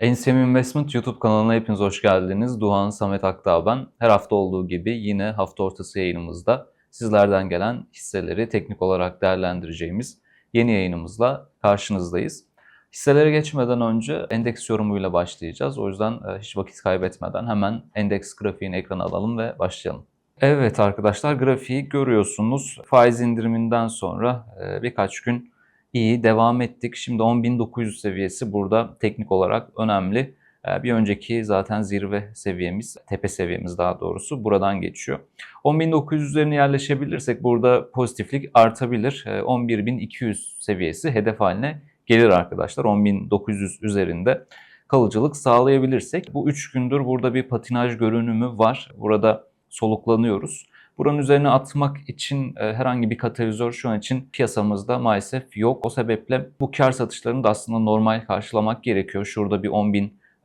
NCM Investment YouTube kanalına hepiniz hoş geldiniz. Duhan Samet Akdağ ben. Her hafta olduğu gibi yine hafta ortası yayınımızda sizlerden gelen hisseleri teknik olarak değerlendireceğimiz yeni yayınımızla karşınızdayız. Hisselere geçmeden önce endeks yorumuyla başlayacağız. O yüzden e, hiç vakit kaybetmeden hemen endeks grafiğini ekrana alalım ve başlayalım. Evet arkadaşlar grafiği görüyorsunuz. Faiz indiriminden sonra e, birkaç gün iyi devam ettik. Şimdi 10.900 seviyesi burada teknik olarak önemli. Ee, Bir önceki zaten zirve seviyemiz, tepe seviyemiz daha doğrusu buradan geçiyor. 10.900 üzerine yerleşebilirsek burada pozitiflik artabilir. Ee, 11.200 seviyesi hedef haline gelir arkadaşlar. 10.900 üzerinde kalıcılık sağlayabilirsek bu 3 gündür burada bir patinaj görünümü var. Burada soluklanıyoruz. Buranın üzerine atmak için e, herhangi bir katalizör şu an için piyasamızda maalesef yok. O sebeple bu kar satışlarını da aslında normal karşılamak gerekiyor. Şurada bir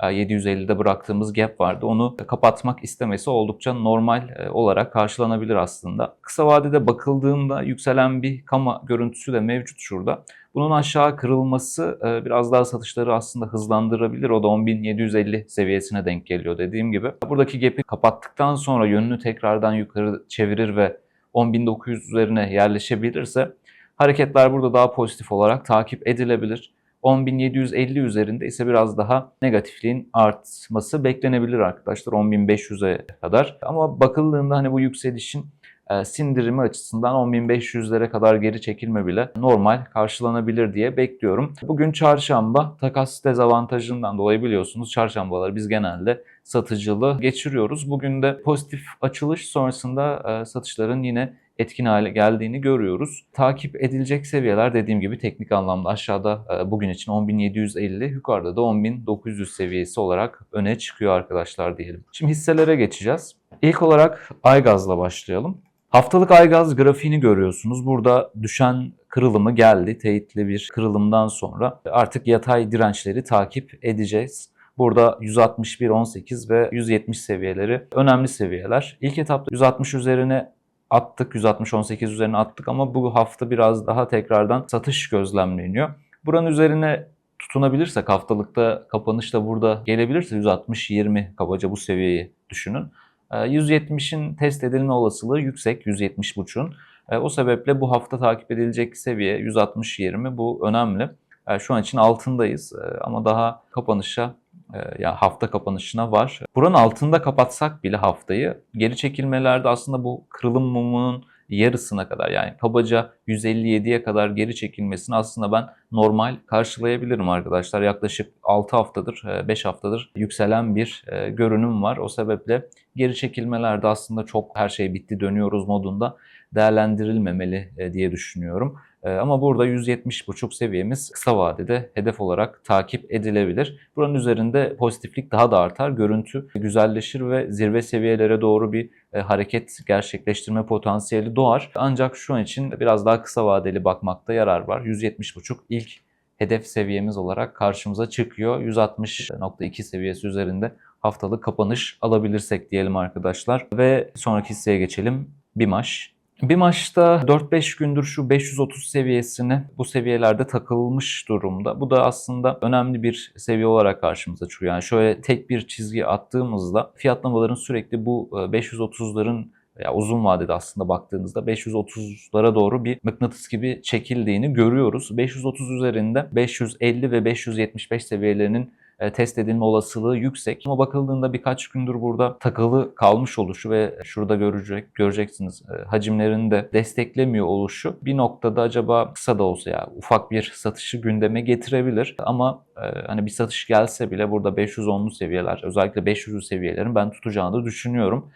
10.750'de bıraktığımız gap vardı. Onu kapatmak istemesi oldukça normal e, olarak karşılanabilir aslında. Kısa vadede bakıldığında yükselen bir kama görüntüsü de mevcut şurada. Bunun aşağı kırılması e, biraz daha satışları aslında hızlandırabilir. O da 10.750 seviyesine denk geliyor dediğim gibi. Buradaki gap'i kapattıktan sonra yönünü tekrardan yukarı çevirir ve 10.900 üzerine yerleşebilirse hareketler burada daha pozitif olarak takip edilebilir. 10.750 üzerinde ise biraz daha negatifliğin artması beklenebilir arkadaşlar 10.500'e kadar. Ama bakıldığında hani bu yükselişin e, sindirimi açısından 10.500'lere kadar geri çekilme bile normal karşılanabilir diye bekliyorum. Bugün çarşamba takas dezavantajından dolayı biliyorsunuz çarşambaları biz genelde satıcılı geçiriyoruz. Bugün de pozitif açılış sonrasında e, satışların yine etkin hale geldiğini görüyoruz. Takip edilecek seviyeler dediğim gibi teknik anlamda aşağıda e, bugün için 10.750, yukarıda da 10.900 seviyesi olarak öne çıkıyor arkadaşlar diyelim. Şimdi hisselere geçeceğiz. İlk olarak Aygaz'la başlayalım. Haftalık Aygaz grafiğini görüyorsunuz. Burada düşen kırılımı geldi. Teyitli bir kırılımdan sonra artık yatay dirençleri takip edeceğiz. Burada 161.18 ve 170 seviyeleri önemli seviyeler. İlk etapta 160 üzerine attık. 160-18 üzerine attık ama bu hafta biraz daha tekrardan satış gözlemleniyor. Buranın üzerine tutunabilirsek haftalıkta kapanış da burada gelebilirse 160-20 kabaca bu seviyeyi düşünün. 170'in test edilme olasılığı yüksek 170.5'un. O sebeple bu hafta takip edilecek seviye 160-20 bu önemli. Şu an için altındayız ama daha kapanışa ya hafta kapanışına var. Buranın altında kapatsak bile haftayı geri çekilmelerde aslında bu kırılım mumunun yarısına kadar yani kabaca 157'ye kadar geri çekilmesini aslında ben normal karşılayabilirim arkadaşlar. Yaklaşık 6 haftadır, 5 haftadır yükselen bir görünüm var. O sebeple geri çekilmelerde aslında çok her şey bitti dönüyoruz modunda değerlendirilmemeli diye düşünüyorum. Ama burada 170.5 seviyemiz kısa vadede hedef olarak takip edilebilir. Buranın üzerinde pozitiflik daha da artar. Görüntü güzelleşir ve zirve seviyelere doğru bir hareket gerçekleştirme potansiyeli doğar. Ancak şu an için biraz daha kısa vadeli bakmakta yarar var. 170.5 ilk hedef seviyemiz olarak karşımıza çıkıyor. 160.2 seviyesi üzerinde haftalık kapanış alabilirsek diyelim arkadaşlar. Ve sonraki hisseye geçelim. BİMAŞ. Bir maçta 4-5 gündür şu 530 seviyesine bu seviyelerde takılmış durumda. Bu da aslında önemli bir seviye olarak karşımıza çıkıyor. Yani şöyle tek bir çizgi attığımızda fiyatlamaların sürekli bu 530'ların ya uzun vadede aslında baktığınızda 530'lara doğru bir mıknatıs gibi çekildiğini görüyoruz. 530 üzerinde 550 ve 575 seviyelerinin test edilme olasılığı yüksek. Ama bakıldığında birkaç gündür burada takılı kalmış oluşu ve şurada görecek göreceksiniz hacimlerini de desteklemiyor oluşu bir noktada acaba kısa da olsa ya ufak bir satışı gündeme getirebilir. Ama hani bir satış gelse bile burada 510'lu seviyeler özellikle 500'lü seviyelerin ben tutacağını düşünüyorum.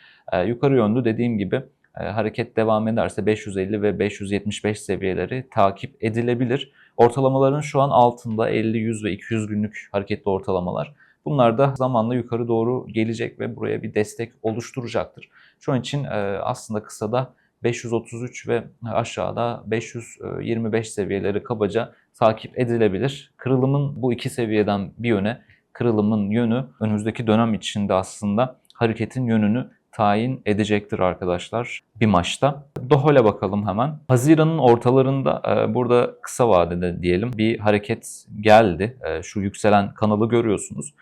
Yukarı yönlü dediğim gibi hareket devam ederse 550 ve 575 seviyeleri takip edilebilir. Ortalamaların şu an altında 50, 100 ve 200 günlük hareketli ortalamalar. Bunlar da zamanla yukarı doğru gelecek ve buraya bir destek oluşturacaktır. Şu an için aslında kısada 533 ve aşağıda 525 seviyeleri kabaca takip edilebilir. Kırılımın bu iki seviyeden bir yöne, kırılımın yönü önümüzdeki dönem içinde aslında hareketin yönünü tayin edecektir arkadaşlar bir maçta. Dohal'e bakalım hemen. Haziran'ın ortalarında e, burada kısa vadede diyelim bir hareket geldi. E, şu yükselen kanalı görüyorsunuz.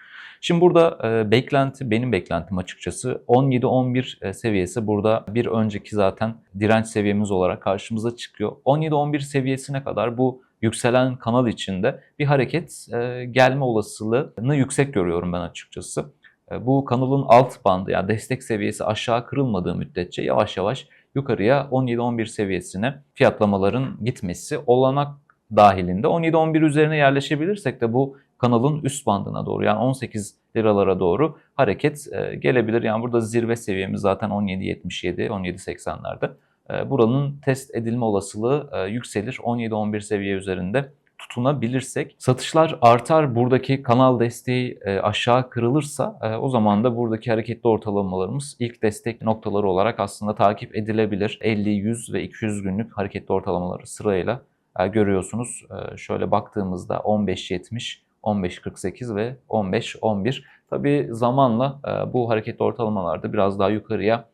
Şimdi burada e, beklenti, benim beklentim açıkçası 17-11 e, seviyesi burada bir önceki zaten direnç seviyemiz olarak karşımıza çıkıyor. 17-11 seviyesine kadar bu yükselen kanal içinde bir hareket gelme olasılığını yüksek görüyorum ben açıkçası. E, bu kanalın alt bandı yani destek seviyesi aşağı kırılmadığı müddetçe yavaş yavaş yukarıya 17-11 seviyesine fiyatlamaların gitmesi olanak dahilinde 17-11 üzerine yerleşebilirsek de bu kanalın üst bandına doğru yani 18 liralara doğru hareket e, gelebilir. Yani burada zirve seviyemiz zaten 17.77, 17.80'lerde. E, buranın test edilme olasılığı yükselir. 17-11 seviye üzerinde tutunabilirsek satışlar artar. Buradaki kanal desteği e, aşağı kırılırsa e, o zaman da buradaki hareketli ortalamalarımız ilk destek noktaları olarak aslında takip edilebilir. 50, 100 ve 200 günlük hareketli ortalamaları sırayla e, görüyorsunuz. Şöyle baktığımızda 15.70, 15.48 ve 15.11. Tabi zamanla bu hareketli ortalamalarda biraz daha yukarıya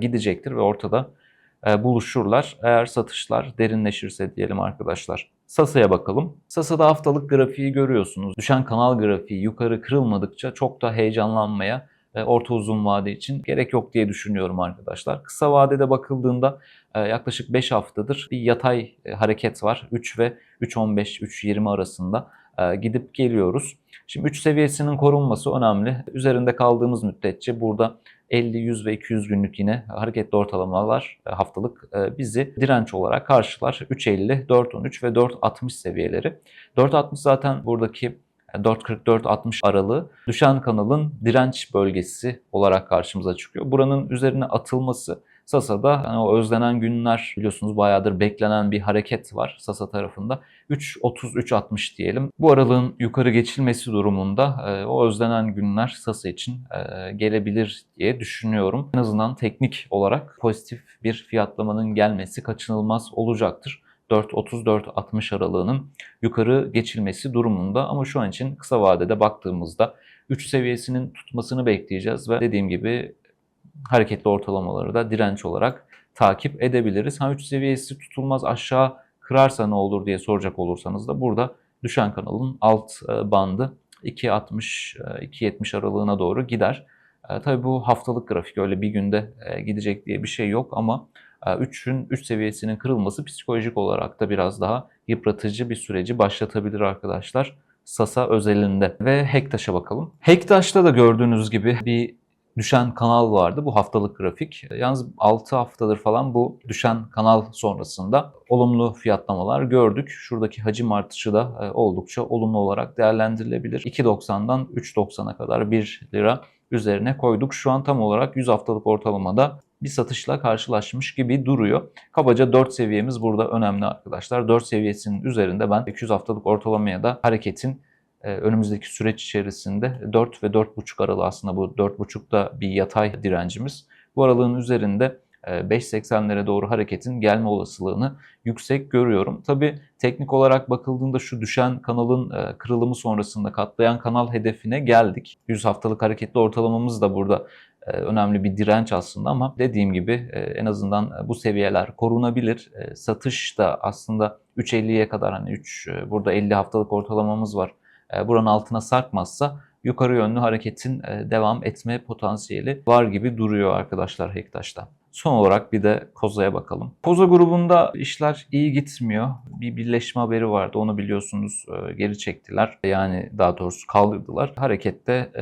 gidecektir ve ortada buluşurlar. Eğer satışlar derinleşirse diyelim arkadaşlar. Sasa'ya bakalım. Sasa'da haftalık grafiği görüyorsunuz. Düşen kanal grafiği yukarı kırılmadıkça çok da heyecanlanmaya e, orta uzun vade için gerek yok diye düşünüyorum arkadaşlar. Kısa vadede bakıldığında e, yaklaşık 5 haftadır bir yatay e, hareket var. 3 ve 3.15, 3.20 arasında gidip geliyoruz. Şimdi 3 seviyesinin korunması önemli. Üzerinde kaldığımız müddetçe burada 50, 100 ve 200 günlük yine hareketli ortalamalar haftalık bizi direnç olarak karşılar. 3.50, 4.13 ve 4.60 seviyeleri. 4.60 zaten buradaki 4.44-60 aralığı düşen kanalın direnç bölgesi olarak karşımıza çıkıyor. Buranın üzerine atılması Sasa'da hani o özlenen günler biliyorsunuz bayağıdır beklenen bir hareket var Sasa tarafında. 3.30-3.60 diyelim. Bu aralığın yukarı geçilmesi durumunda e, o özlenen günler Sasa için e, gelebilir diye düşünüyorum. En azından teknik olarak pozitif bir fiyatlamanın gelmesi kaçınılmaz olacaktır. 4.30-4.60 aralığının yukarı geçilmesi durumunda ama şu an için kısa vadede baktığımızda 3 seviyesinin tutmasını bekleyeceğiz ve dediğim gibi hareketli ortalamaları da direnç olarak takip edebiliriz. Ha 3 seviyesi tutulmaz aşağı kırarsa ne olur diye soracak olursanız da burada düşen kanalın alt e, bandı 2.60-2.70 e, aralığına doğru gider. E, tabii bu haftalık grafik öyle bir günde gidecek diye bir şey yok ama 3'ün 3 seviyesinin kırılması psikolojik olarak da biraz daha yıpratıcı bir süreci başlatabilir arkadaşlar. Sasa özelinde. Ve Hektaş'a bakalım. Hektaş'ta da gördüğünüz gibi bir düşen kanal vardı. Bu haftalık grafik. Yalnız 6 haftadır falan bu düşen kanal sonrasında olumlu fiyatlamalar gördük. Şuradaki hacim artışı da e, oldukça olumlu olarak değerlendirilebilir. 2.90'dan 3.90'a kadar 1 lira üzerine koyduk. Şu an tam olarak 100 haftalık ortalamada bir satışla karşılaşmış gibi duruyor. Kabaca 4 seviyemiz burada önemli arkadaşlar. 4 seviyesinin üzerinde ben 200 haftalık ortalamaya da hareketin önümüzdeki süreç içerisinde 4 ve 4.5 aralığı aslında bu 4.5'da bir yatay direncimiz. Bu aralığın üzerinde 5.80'lere e, doğru hareketin gelme olasılığını yüksek görüyorum. Tabi teknik olarak bakıldığında şu düşen kanalın e, kırılımı sonrasında katlayan kanal hedefine geldik. 100 haftalık hareketli ortalamamız da burada önemli bir direnç aslında ama dediğim gibi en azından bu seviyeler korunabilir. Satış da aslında 3.50'ye kadar hani 3 burada 50 haftalık ortalamamız var e, buranın altına sarkmazsa yukarı yönlü hareketin e, devam etme potansiyeli var gibi duruyor arkadaşlar Hektaş'ta. Son olarak bir de Koza'ya bakalım. Koza grubunda işler iyi gitmiyor. Bir birleşme haberi vardı onu biliyorsunuz e, geri çektiler. Yani daha doğrusu kaldırdılar. Harekette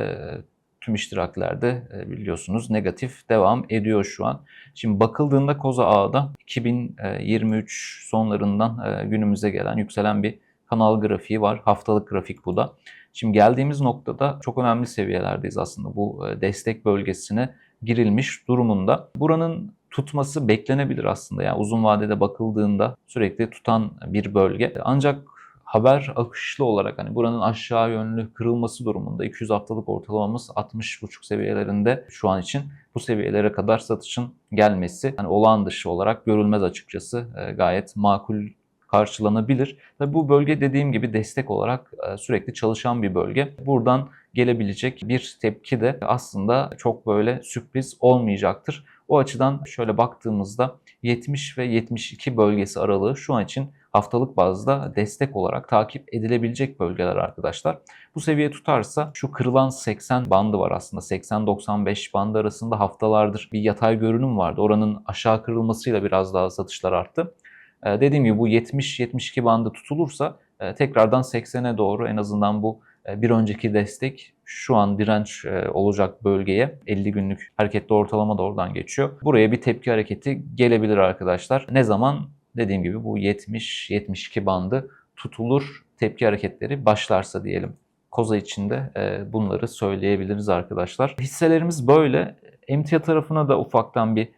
tüm iştiraklerde biliyorsunuz negatif devam ediyor şu an. Şimdi bakıldığında Koza Ağa'da 2023 sonlarından günümüze gelen yükselen bir kanal grafiği var. Haftalık grafik bu da. Şimdi geldiğimiz noktada çok önemli seviyelerdeyiz aslında. Bu e, destek bölgesine girilmiş durumunda. Buranın tutması beklenebilir aslında. Yani uzun vadede bakıldığında sürekli tutan bir bölge. Ancak haber akışlı olarak hani buranın aşağı yönlü kırılması durumunda 200 haftalık ortalamamız 60.5 seviyelerinde şu an için bu seviyelere kadar satışın gelmesi hani olağan dışı olarak görülmez açıkçası. E, gayet makul karşılanabilir. Tabi bu bölge dediğim gibi destek olarak e, sürekli çalışan bir bölge. Buradan gelebilecek bir tepki de aslında çok böyle sürpriz olmayacaktır. O açıdan şöyle baktığımızda 70 ve 72 bölgesi aralığı şu an için haftalık bazda destek olarak takip edilebilecek bölgeler arkadaşlar. Bu seviye tutarsa şu kırılan 80 bandı var aslında. 80-95 bandı arasında haftalardır bir yatay görünüm vardı. Oranın aşağı kırılmasıyla biraz daha satışlar arttı. Ee, dediğim gibi bu 70-72 bandı tutulursa e, tekrardan 80'e doğru en azından bu e, bir önceki destek şu an direnç e, olacak bölgeye 50 günlük hareketli ortalama da oradan geçiyor. Buraya bir tepki hareketi gelebilir arkadaşlar. Ne zaman? Dediğim gibi bu 70-72 bandı tutulur tepki hareketleri başlarsa diyelim. Koza içinde bunları söyleyebiliriz arkadaşlar. Hisselerimiz böyle. Emtia tarafına da ufaktan bir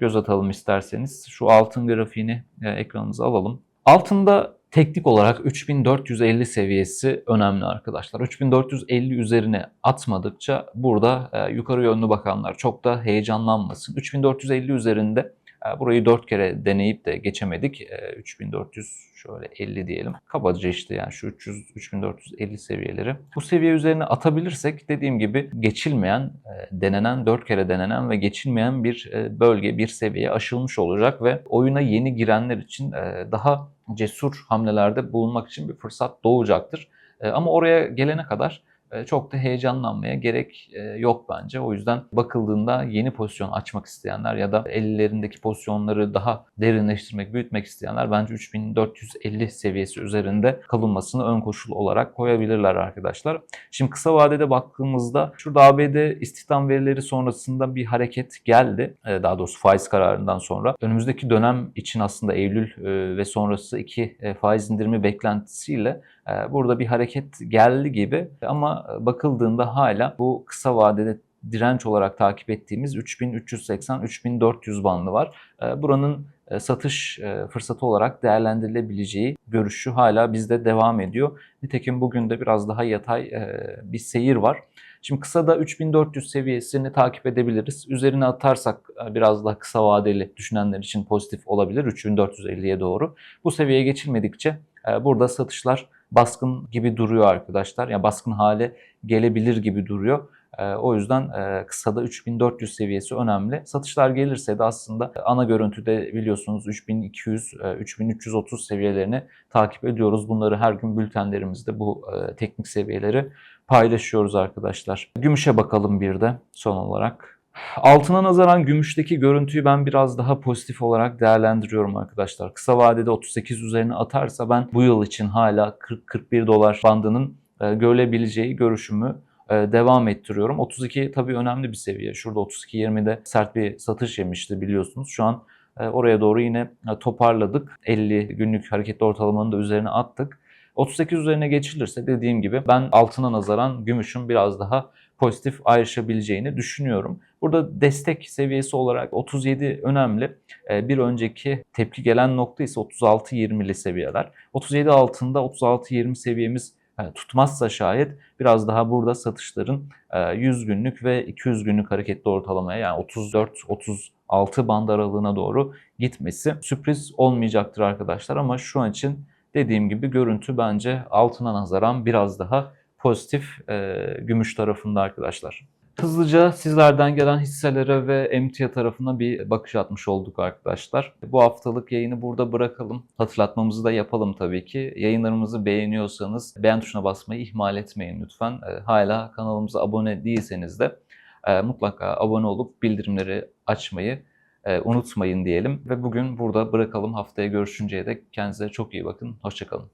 göz atalım isterseniz. Şu altın grafiğini ekranımıza alalım. Altında teknik olarak 3450 seviyesi önemli arkadaşlar. 3450 üzerine atmadıkça burada e, yukarı yönlü bakanlar çok da heyecanlanmasın. 3450 üzerinde e, burayı 4 kere deneyip de geçemedik. E, 3400 şöyle 50 diyelim. Kabaca işte yani şu 300 3450 seviyeleri. Bu seviye üzerine atabilirsek dediğim gibi geçilmeyen, e, denenen 4 kere denenen ve geçilmeyen bir e, bölge, bir seviye aşılmış olacak ve oyuna yeni girenler için e, daha cesur hamlelerde bulunmak için bir fırsat doğacaktır. Ama oraya gelene kadar çok da heyecanlanmaya gerek e, yok bence. O yüzden bakıldığında yeni pozisyon açmak isteyenler ya da ellerindeki pozisyonları daha derinleştirmek, büyütmek isteyenler bence 3450 seviyesi üzerinde kalınmasını ön koşul olarak koyabilirler arkadaşlar. Şimdi kısa vadede baktığımızda şurada ABD istihdam verileri sonrasında bir hareket geldi. E, daha doğrusu faiz kararından sonra. Önümüzdeki dönem için aslında Eylül ve sonrası iki faiz indirimi beklentisiyle burada bir hareket geldi gibi ama bakıldığında hala bu kısa vadede direnç olarak takip ettiğimiz 3380-3400 bandı var. Ee, buranın e, satış e, fırsatı olarak değerlendirilebileceği görüşü hala bizde devam ediyor. Nitekim bugün de biraz daha yatay e, bir seyir var. Şimdi kısa da 3400 seviyesini takip edebiliriz. Üzerine atarsak biraz daha kısa vadeli düşünenler için pozitif olabilir 3450'ye doğru. Bu seviyeye geçilmedikçe burada satışlar baskın gibi duruyor arkadaşlar. Yani baskın hale gelebilir gibi duruyor. Ee, o yüzden e, kısada 3400 seviyesi önemli. Satışlar gelirse de aslında ana görüntüde biliyorsunuz 3200, 3330 e, seviyelerini takip ediyoruz. Bunları her gün bültenlerimizde bu e, teknik seviyeleri paylaşıyoruz arkadaşlar. Gümüşe bakalım bir de son olarak. Altına nazaran gümüşteki görüntüyü ben biraz daha pozitif olarak değerlendiriyorum arkadaşlar. Kısa vadede 38 üzerine atarsa ben bu yıl için hala 40-41 dolar bandının e, görülebileceği görüşümü e, devam ettiriyorum. 32 tabii önemli bir seviye. Şurada 32.20'de sert bir satış yemişti biliyorsunuz. Şu an e, oraya doğru yine toparladık. 50 günlük hareketli ortalamanın da üzerine attık. 38 üzerine geçilirse dediğim gibi ben altına nazaran gümüşün biraz daha pozitif ayrışabileceğini düşünüyorum. Burada destek seviyesi olarak 37 önemli. Ee, bir önceki tepki gelen nokta ise 36-20'li seviyeler. 37 altında 36-20 seviyemiz e, tutmazsa şayet biraz daha burada satışların 100 e, günlük ve 200 günlük hareketli ortalamaya yani 34-36 band aralığına doğru gitmesi sürpriz olmayacaktır arkadaşlar ama şu an için dediğim gibi görüntü bence altına nazaran biraz daha pozitif e, gümüş tarafında arkadaşlar. Hızlıca sizlerden gelen hisselere ve emtia tarafına bir bakış atmış olduk arkadaşlar. Bu haftalık yayını burada bırakalım. Hatırlatmamızı da yapalım tabii ki. Yayınlarımızı beğeniyorsanız beğen tuşuna basmayı ihmal etmeyin lütfen. E, hala kanalımıza abone değilseniz de e, mutlaka abone olup bildirimleri açmayı e, unutmayın diyelim. Ve bugün burada bırakalım. Haftaya görüşünceye dek kendinize çok iyi bakın. Hoşçakalın.